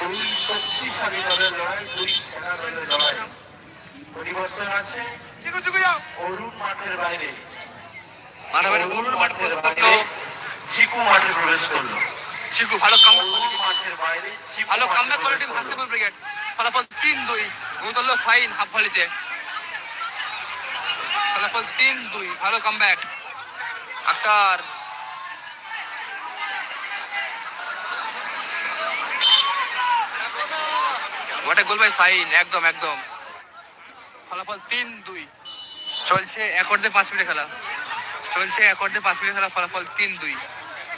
দুই শক্তিশালী দলের লড়াই দুই সেনা দলের লড়াই পরিবর্তন আছে অরুণ মাঠের বাইরে গরুর মাঠ প্রবেশ করল। চিকু মাঠে প্রবেশ করল। চিকু ভালো কাম ভালো কামব্যাক করে টিম। হাসিবুল ব্রিগেড। ফলাফল তিন দুই গুরুতল্য সাইন হাফ ভলিতে ফলাফল তিন দুই ভালো কামব্যাক আক্তার। ওটা গোল বাই সাইন একদম একদম। ফলাফল তিন দুই। চলছে এক অর্ধে পাঁচ মিনিট খেলা। চলছে এক অর্ধে পাঁচ মিনিট খেলা ফলাফল তিন দুই।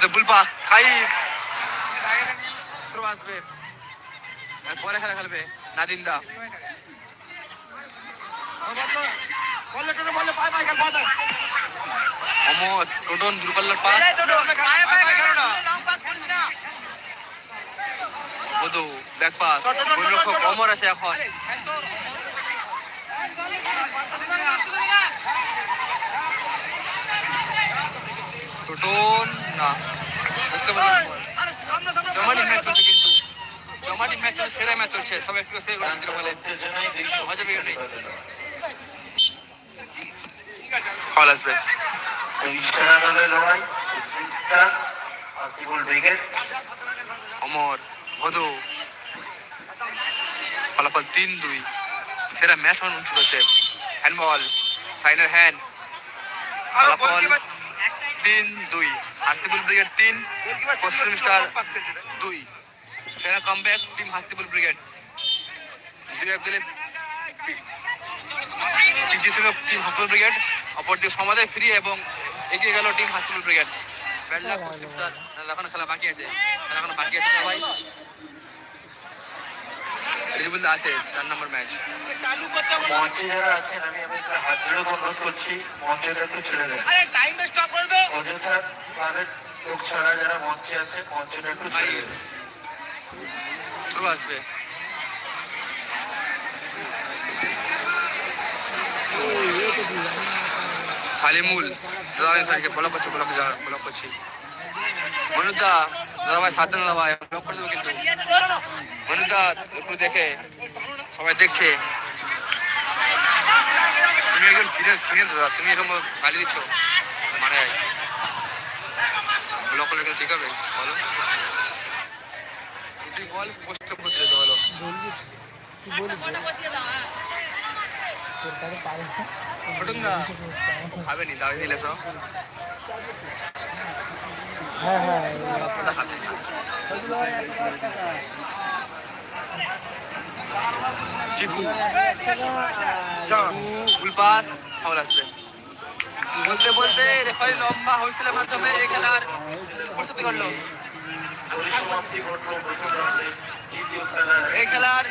অমর তো বুল পাস খাই থ্রো আসবে পরে খেলা খেলবে নাদিন্দা অমর টোটন পাস। বধু ব্যাক পাস। গোলরক্ষক অমর আছে এখন। টোটন না। বুঝতে পারলাম জমাটি ম্যাচ কিন্তু। চলছে সেরা ম্যাচ চলছে। সব একটু সে করে বলে মজা পেয়ে নেই। ফল আসবে। অমর বধু ফলাফল তিন দুই। সেরা ম্যাচ অনুষ্ঠিত হচ্ছে হ্যান্ডবল সাইনের হ্যান্ড ফলাফল তিন দুই। হাসিবুল ব্রিগেড তিন পশ্চিম স্টার দুই। সেরা কামব্যাক টিম হাসিবুল ব্রিগেড। দুই এক গোলে পিছিয়ে ছিল টিম হাসিবুল ব্রিগেড। অপরদিকে সমাজে ফিরিয়ে এবং এগিয়ে গেল team Hasibul brigade. Bad luck পশ্চিম স্টার এখনও খেলা বাকি আছে। খেলা এখনও বাকি আছে ভাই আছে চার নম্বর ম্যাচ মঞ্চে যারা আছেন আমি আপনাদের হাত জোড়ে অনুরোধ করছি মঞ্চটা একটু ছেড়ে দেন। অযথা তাদের লোক ছাড়া যারা মঞ্চে আছে মঞ্চটা একটু ছেড়ে দেন থ্রু আসবে। সালিমুল দাদা ভাই সরিকে ব্লক করছি ব্লক ব্লক করছি। মনুদা দাদা ভাই সাথে দাদা ভাই ব্লক করে দেবো কিন্তু। মনুদা একটু দেখে সবাই দেখছে। তুমি একজন সিরিয়াস সিনিয়র দাদা তুমি এরকম গালি দিচ্ছ। মানে ব্লক কিন্তু ঠিক হবে? বলো। দুটি বল পোস্টে প্রতিরোধ হলো ছোটন দা খাবে নি দাঁড়িয়ে দিলে সব হ্যাঁ হ্যাঁ ওটা খাবে চিকু ফুল পাস ফাউল আসবে। বলতে বলতে রেফারি লম্বা হয়েছিলের মাধ্যমে এই খেলার উপস্থিতি করল। এই খেলার